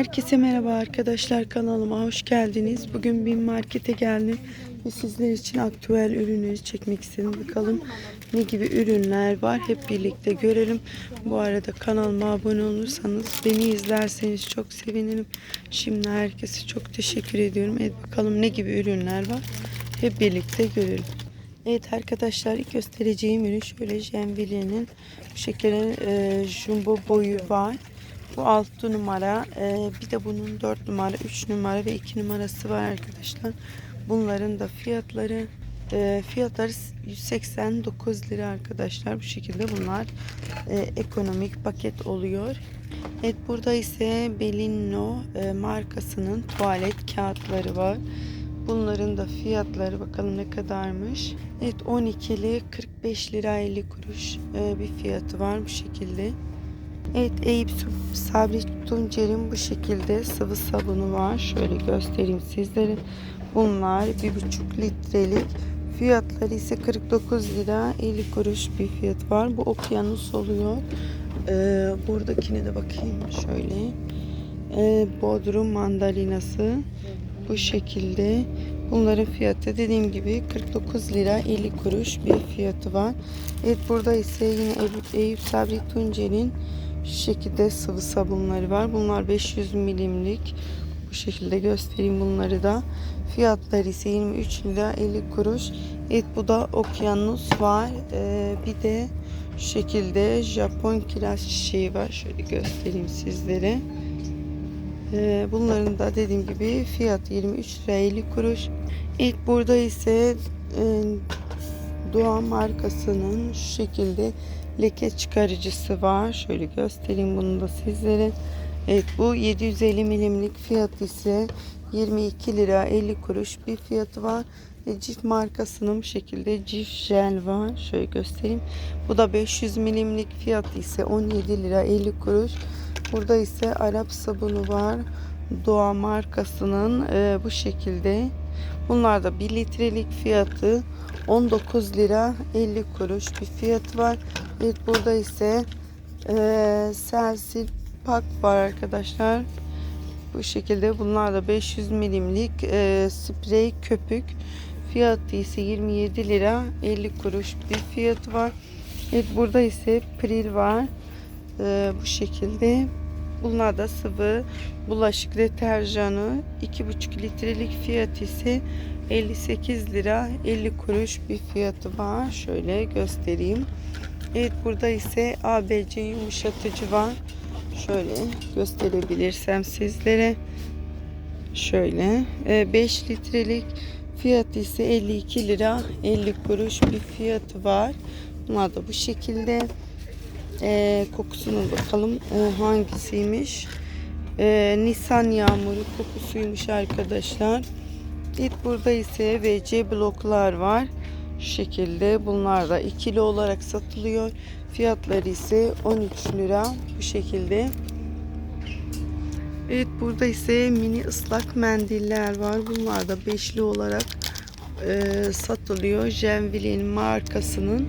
Herkese merhaba arkadaşlar kanalıma hoş geldiniz. Bugün bir markete geldim ve sizler için aktüel ürünleri çekmek istedim. Bakalım ne gibi ürünler var hep birlikte görelim. Bu arada kanalıma abone olursanız beni izlerseniz çok sevinirim. Şimdi herkese çok teşekkür ediyorum. Evet bakalım ne gibi ürünler var hep birlikte görelim. Evet arkadaşlar ilk göstereceğim ürün şöyle Jenville'nin bu şekilde e, jumbo boyu var. Bu 6 numara. Ee, bir de bunun 4 numara, 3 numara ve 2 numarası var arkadaşlar. Bunların da fiyatları e, fiyatları 189 lira arkadaşlar. Bu şekilde bunlar e, ekonomik paket oluyor. Evet burada ise Belino e, markasının tuvalet kağıtları var. Bunların da fiyatları bakalım ne kadarmış. Evet 12'li 45 lira 50 kuruş e, bir fiyatı var bu şekilde. Evet Eyüp Sabri Tuncer'in bu şekilde sıvı sabunu var. Şöyle göstereyim sizlere. Bunlar 1,5 litrelik. Fiyatları ise 49 lira 50 kuruş bir fiyat var. Bu okyanus oluyor. Ee, buradakine de bakayım şöyle. Ee, Bodrum mandalinası. Bu şekilde. Bunların fiyatı dediğim gibi 49 lira 50 kuruş bir fiyatı var. Evet burada ise yine Eyüp, Sabri Tuncer'in şu şekilde sıvı sabunları var. Bunlar 500 milimlik. Bu şekilde göstereyim bunları da. Fiyatları ise 23 lira 50 kuruş. Evet bu da okyanus var. Ee, bir de şu şekilde Japon kiraz çiçeği var. Şöyle göstereyim sizlere. Ee, bunların da dediğim gibi fiyat 23 lira 50 kuruş. Evet burada ise e, Doğa markasının şu şekilde leke çıkarıcısı var. Şöyle göstereyim bunu da sizlere. Evet bu 750 milimlik fiyat ise 22 lira 50 kuruş bir fiyatı var. E, Cif markasının bu şekilde Cif jel var. Şöyle göstereyim. Bu da 500 milimlik fiyatı ise 17 lira 50 kuruş. Burada ise Arap sabunu var. Doğa markasının e, bu şekilde. Bunlar da 1 litrelik fiyatı 19 lira 50 kuruş bir fiyat var. Evet burada ise e, Selsil Pak var arkadaşlar. Bu şekilde bunlar da 500 milimlik e, sprey köpük. Fiyatı ise 27 lira 50 kuruş bir fiyatı var. Evet burada ise Pril var. E, bu şekilde. Bunlar da sıvı bulaşık deterjanı 2,5 litrelik fiyat ise 58 lira 50 kuruş bir fiyatı var. Şöyle göstereyim. Evet burada ise ABC yumuşatıcı var. Şöyle gösterebilirsem sizlere. Şöyle 5 litrelik fiyatı ise 52 lira 50 kuruş bir fiyatı var. Bunlar da bu şekilde. E, kokusuna bakalım e, hangisiymiş. E, Nisan yağmuru kokusuymuş arkadaşlar. Evet burada ise VC bloklar var. Şekilde bunlar da ikili olarak satılıyor. Fiyatları ise 13 lira bu şekilde. Evet burada ise mini ıslak mendiller var. Bunlar da beşli olarak e, satılıyor. Jenville'in markasının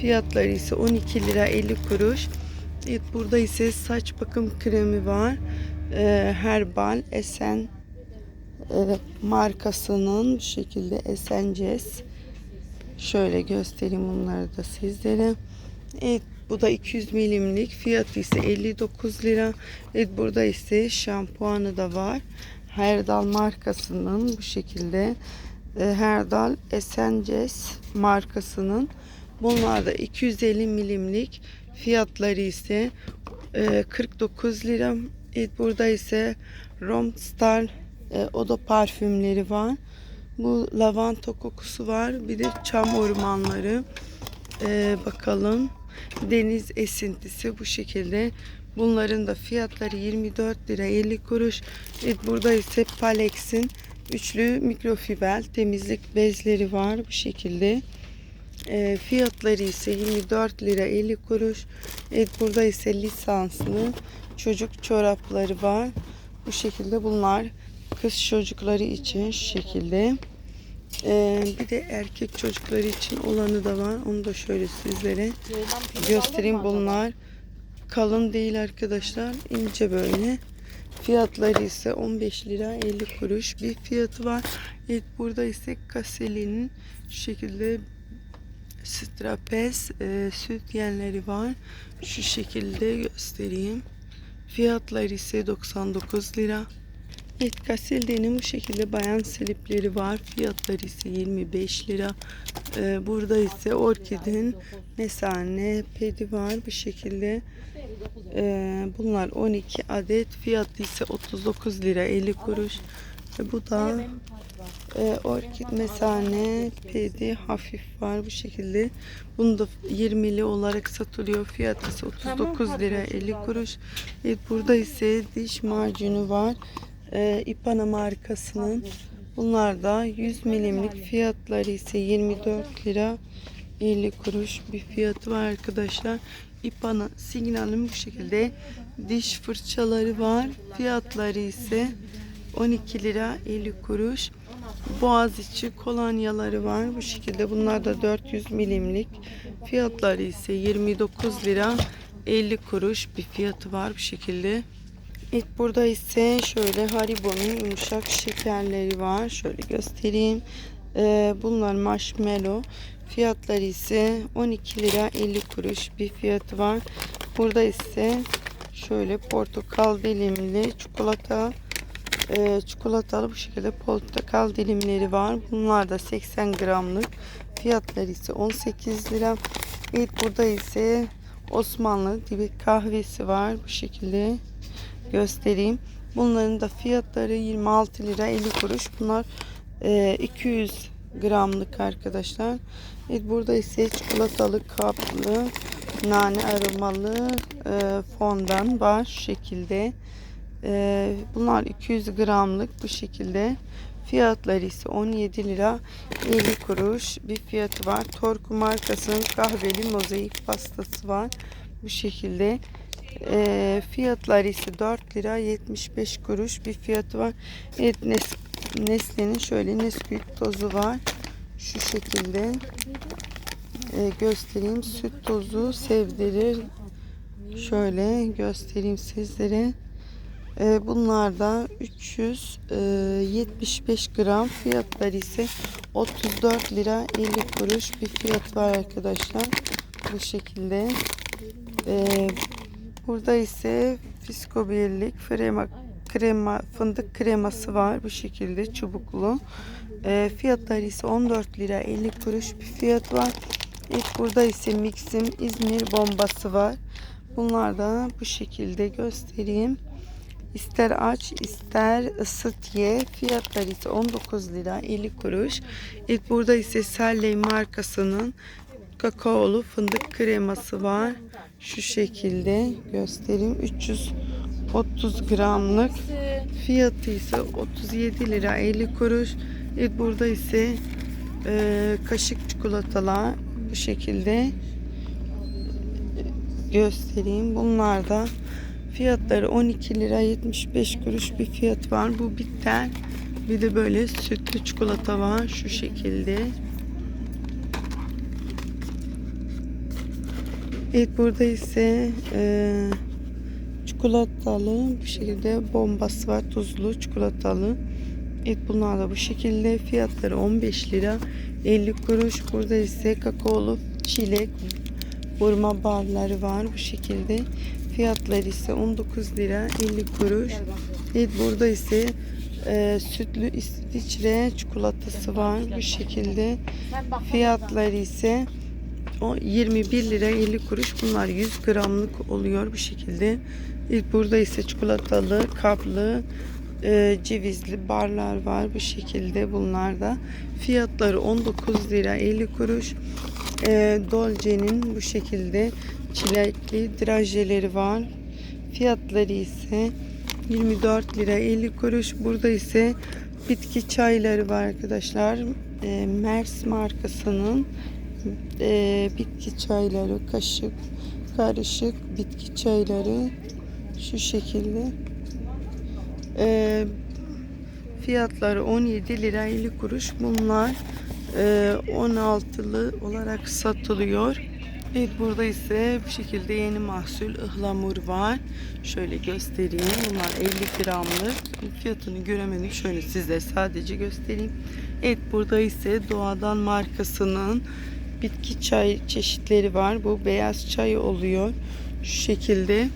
fiyatları ise 12 lira 50 kuruş. Evet burada ise saç bakım kremi var. E, Herbal Esen e, markasının bu şekilde Esences. Şöyle göstereyim bunları da sizlere. Evet bu da 200 milimlik fiyatı ise 59 lira. Evet burada ise şampuanı da var. Herdal markasının bu şekilde e, Herdal Esences markasının bunlar da 250 milimlik fiyatları ise e, 49 lira. Evet burada ise Romstar e, oda parfümleri var. Bu lavanta kokusu var. Bir de çam ormanları. E, bakalım. Deniz esintisi bu şekilde. Bunların da fiyatları 24 lira 50 kuruş. Evet, burada ise Palex'in üçlü mikrofiber temizlik bezleri var bu şekilde. E, fiyatları ise 24 lira 50 kuruş. Evet burada ise lisanslı çocuk çorapları var. Bu şekilde bunlar kız çocukları için şu şekilde. Ee, bir de erkek çocukları için olanı da var. Onu da şöyle sizlere göstereyim. Bunlar kalın değil arkadaşlar. ince böyle. Fiyatları ise 15 lira 50 kuruş bir fiyatı var. Evet burada ise Kaseli'nin şu şekilde strapez e, süt yenleri var. Şu şekilde göstereyim. Fiyatları ise 99 lira. Evet Kasilde'nin bu şekilde bayan slipleri var. Fiyatları ise 25 lira. Ee, burada ise Orkid'in mesane pedi var bu şekilde. Ee, bunlar 12 adet. Fiyatı ise 39 lira 50 kuruş. Ve bu da e, Orkid mesane pedi hafif var bu şekilde. Bunu da 20'li olarak satılıyor. Fiyatı ise 39 lira 50 kuruş. Evet, burada ise diş macunu var. Ee, İpana markasının. Bunlar da 100 milimlik fiyatları ise 24 lira 50 kuruş bir fiyatı var arkadaşlar. İpana signalin bu şekilde diş fırçaları var. Fiyatları ise 12 lira 50 kuruş. Boğaziçi kolonyaları var. Bu şekilde bunlar da 400 milimlik. Fiyatları ise 29 lira 50 kuruş bir fiyatı var bu şekilde. İlk burada ise şöyle Haribo'nun yumuşak şekerleri var. Şöyle göstereyim. Ee, bunlar marshmallow. Fiyatları ise 12 lira 50 kuruş bir fiyatı var. Burada ise şöyle portakal dilimli çikolata e, çikolatalı bu şekilde portakal dilimleri var. Bunlar da 80 gramlık. Fiyatları ise 18 lira. İlk burada ise Osmanlı dibek kahvesi var. Bu şekilde göstereyim. Bunların da fiyatları 26 lira 50 kuruş. Bunlar e, 200 gramlık arkadaşlar. Evet, burada ise çikolatalı kaplı nane aromalı e, fondan var şu şekilde. E, bunlar 200 gramlık bu şekilde. Fiyatları ise 17 lira 50 kuruş bir fiyatı var. Torku markasının kahveli mozaik pastası var. Bu şekilde. E, fiyatları ise 4 lira 75 kuruş bir fiyatı var. Evet Nes Nesle'nin şöyle Nesquik tozu var. Şu şekilde e, göstereyim. Süt tozu sevdirir. Şöyle göstereyim sizlere. E, bunlar da 375 gram fiyatları ise 34 lira 50 kuruş bir fiyat var arkadaşlar. Bu şekilde. E, burada ise Fisko Birlik krema, krema fındık kreması var bu şekilde çubuklu. E, fiyatları ise 14 lira 50 kuruş bir fiyat var. İlk burada ise Mix'im İzmir bombası var. Bunlar da bu şekilde göstereyim. İster aç ister ısıt ye. Fiyatları ise 19 lira 50 kuruş. İlk burada ise Salley markasının kakaolu fındık kreması var. Şu şekilde göstereyim. 330 gramlık. Fiyatı ise 37 lira 50 kuruş. İlk burada ise e, kaşık çikolatalar bu şekilde göstereyim. Bunlar da fiyatları 12 lira 75 kuruş bir fiyat var. Bu bitter. Bir de böyle sütlü çikolata var şu şekilde. Evet burada ise e, çikolatalı bu şekilde bombası var tuzlu çikolatalı. Evet bunlar da bu şekilde fiyatları 15 lira 50 kuruş. Burada ise kakaolu çilek vurma barları var bu şekilde. Fiyatları ise 19 lira 50 kuruş. Evet burada ise e, sütlü İsviçre çikolatası var bu şekilde. Fiyatları ise o 21 lira 50 kuruş. Bunlar 100 gramlık oluyor bu şekilde. İlk burada ise çikolatalı, kaplı, e, cevizli barlar var bu şekilde bunlar da. Fiyatları 19 lira 50 kuruş. E, Dolce'nin bu şekilde çilekli drajeleri var. Fiyatları ise 24 lira 50 kuruş. Burada ise bitki çayları var arkadaşlar. E, Mers markasının e, bitki çayları, kaşık, karışık bitki çayları şu şekilde. E, fiyatları 17 lira 50 kuruş. Bunlar e, 16'lı olarak satılıyor. Evet burada ise bu şekilde yeni mahsul ıhlamur var. Şöyle göstereyim. Bunlar 50 gramlık. Fiyatını göremedim. Şöyle size sadece göstereyim. Evet burada ise doğadan markasının bitki çay çeşitleri var. Bu beyaz çay oluyor. Şu şekilde.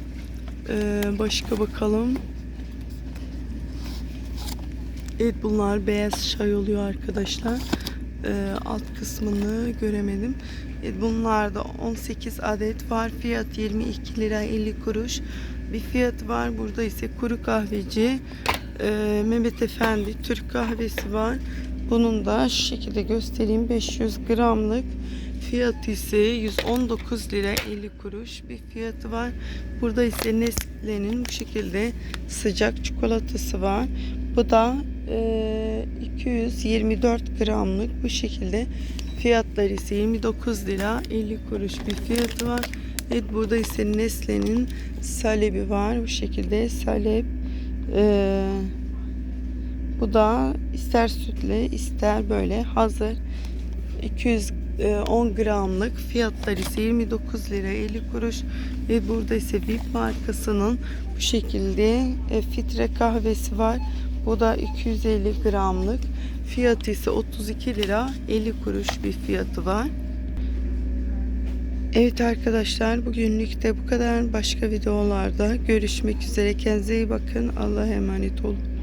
Ee, başka bakalım. Evet bunlar beyaz çay oluyor arkadaşlar. Ee, alt kısmını göremedim. Evet, bunlarda 18 adet var. Fiyat 22 lira 50 kuruş. Bir fiyat var. Burada ise kuru kahveci e, Mehmet Efendi Türk kahvesi var. Bunun da şu şekilde göstereyim. 500 gramlık fiyatı ise 119 lira 50 kuruş bir fiyatı var. Burada ise Nestle'nin bu şekilde sıcak çikolatası var. Bu da e, 224 gramlık bu şekilde fiyatları ise 29 lira 50 kuruş bir fiyatı var. Evet burada ise Nestle'nin salebi var bu şekilde salep e, bu da ister sütle ister böyle hazır 210 gramlık fiyatları ise 29 lira 50 kuruş ve burada ise VIP markasının bu şekilde e, fitre kahvesi var. Bu da 250 gramlık. Fiyatı ise 32 lira 50 kuruş bir fiyatı var. Evet arkadaşlar bugünlük de bu kadar. Başka videolarda görüşmek üzere. Kendinize iyi bakın. Allah'a emanet olun.